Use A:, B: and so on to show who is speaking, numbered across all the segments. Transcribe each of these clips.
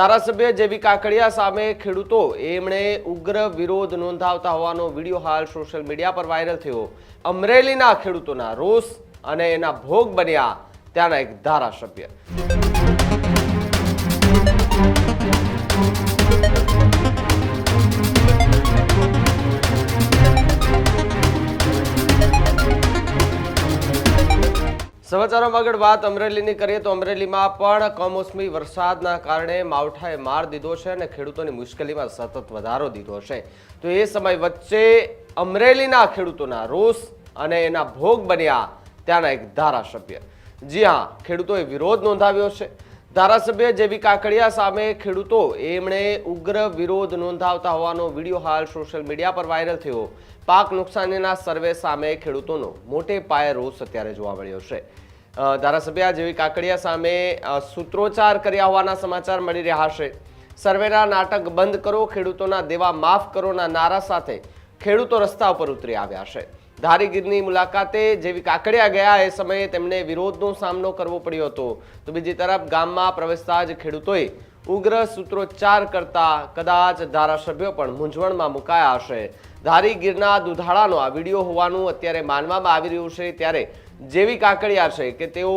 A: ધારાસભ્ય જેવી કાકડિયા સામે ખેડૂતો, એમણે ઉગ્ર વિરોધ નોંધાવતા હોવાનો વીડિયો હાલ સોશિયલ મીડિયા પર વાયરલ થયો. અમરેલીના ખેડૂતોના રોષ અને એના ભોગ બન્યા ત્યાંના એક ધારાસભ્ય. સમાચારોમાં આગળ વાત અમરેલીની કરીએ તો અમરેલીમાં પણ કમોસમી વરસાદના કારણે માવઠાએ માર દીધો છે અને ખેડૂતોની મુશ્કેલીમાં સતત વધારો દીધો છે. તો એ સમય વચ્ચે અમરેલીના ખેડૂતોના રોષ અને એના ભોગ બન્યા ત્યાંના એક ધારાસભ્ય. જી હા, ખેડૂતોએ વિરોધ નોંધાવ્યો છે. ધારાસભ્ય જેવી કાકડિયા સામે ખેડૂતો, એમણે ઉગ્ર વિરોધ નોંધાવતા હોવાનો વીડિયો હાલ સોશિયલ મીડિયા પર વાયરલ થયો. પાક નુકસાનીના સર્વે સામે ખેડૂતોનો મોટે પાયે રોષ અત્યારે જોવા મળ્યો છે. ધારાસભ્ય જેવી કાકડિયા સામે સૂત્રોચ્ચાર કર્યા હોવાના સમાચાર મળી રહ્યા છે. સર્વેના નાટક બંધ કરો, ખેડૂતોના દેવા માફ કરોના નારા સાથે ખેડૂતો રસ્તા ઉપર ઉતરી આવ્યા છે. ધારીગીરની મુલાકાતે જેવી કાકડિયા ગયા એ સમયે તેમને વિરોધનો સામનો કરવો પડ્યો હતો. તો બીજી તરફ ગામમાં પ્રવેશતા જ ખેડૂતોએ ઉગ્ર સૂત્રોચ્ચાર કરતા કદાચ ધારાસભ્યો પણ મૂંઝવણમાં મુકાયા હશે. ધારીગીરના દુધાળાનો આ વીડિયો હોવાનું અત્યારે માનવામાં આવી રહ્યું છે. ત્યારે જેવી કાકડિયા છે કે તેઓ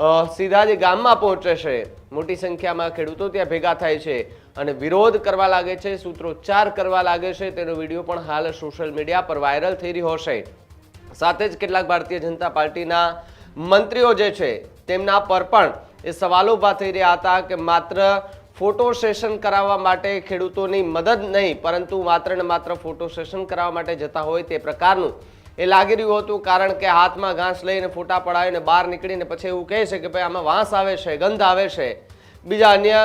A: સીધા જ ગામમાં પહોંચે છે. મોટી સંખ્યામાં ખેડૂતો ત્યાં ભેગા થાય છે અને વિરોધ કરવા લાગે છે, સૂત્રોચ્ચાર કરવા લાગે છે. તેનો વીડિયો પણ હાલ સોશિયલ મીડિયા પર વાયરલ થઈ રહ્યો છે. સાથે જ કેટલાક ભારતીય જનતા પાર્ટીના મંત્રીઓ જે છે, તેમના પર પણ એ સવાલો ઊભા થઈ રહ્યા હતા કે માત્ર ફોટો સેશન કરાવવા માટે ખેડૂતોની મદદ નહીં, પરંતુ માત્ર ને માત્ર ફોટો સેશન કરાવવા માટે જતા હોય તે પ્રકારનું એ લાગી રહ્યું હતું કારણ કે હાથમાં ઘાસ લઈને ફોટા પડાવીને બહાર નીકળીને પછી એવું કહે છે કે ભાઈ આમાં વાંસ આવે છે, ગંધ આવે છે. બીજા અન્ય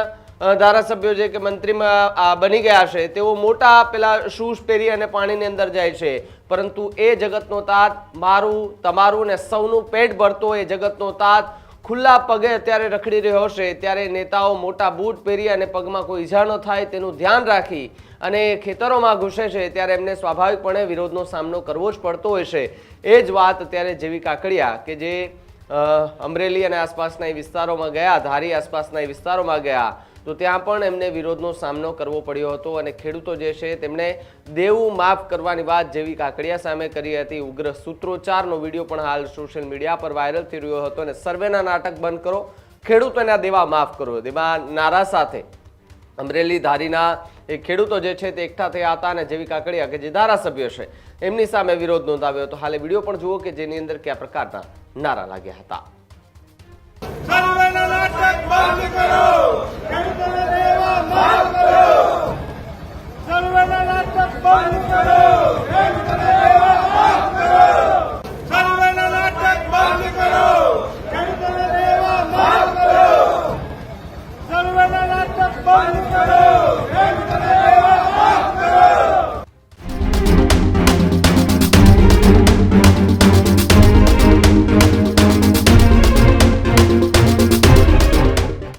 A: ધારાસભ્યો જે કે મંત્રીમાં બની ગયા છે, તેઓ મોટા પેલા શૂઝ પહેરી અને પાણીની અંદર જાય છે. પરંતુ એ જગતનો તાત મારું, તમારું ને સૌનું પેટ ભરતો એ જગતનો તાત ખુલ્લા પગે અત્યારે રખડી રહ્યો છે ત્યારે નેતાઓ મોટા બૂટ પહેરી અને પગમાં કોઈ ઈજા ન થાય તેનું ધ્યાન રાખી અને ખેતરોમાં ઘૂસે છે. ત્યારે એમને સ્વાભાવિકપણે વિરોધનો સામનો કરવો જ પડતો હોય છે. એ જ વાત અત્યારે જેવી કાકડિયા કે જે અમરેલી અને આસપાસના વિસ્તારોમાં ગયા, ધારી આસપાસના વિસ્તારોમાં ગયા, તો ત્યાં પણ એમને વિરોધનો સામનો કરવો પડ્યો હતો અને ખેડૂતો જે છે તેમણે દેવું માફ કરવાની વાત જેવી કાકડિયા સામે કરી હતી. ઉગ્ર સૂત્રોચ્ચારનો વીડિયો પણ હાલ સોશિયલ મીડિયા પર વાયરલ થઈ રહ્યો હતો અને સર્વેના નાટક બંધ કરો, ખેડૂતોના દેવા માફ કરો. દેવા નારા સાથે અમરેલી ધારીના એ ખેડૂતો જે છે તે એકઠા થયા હતા અને જેવી કાકડિયા કે જે ધારાસભ્ય છે, એમની સામે વિરોધ નોંધાવ્યો હતો. હાલે વીડિયો પણ જુઓ કે જેની અંદર કયા પ્રકારના નારા લાગ્યા હતા.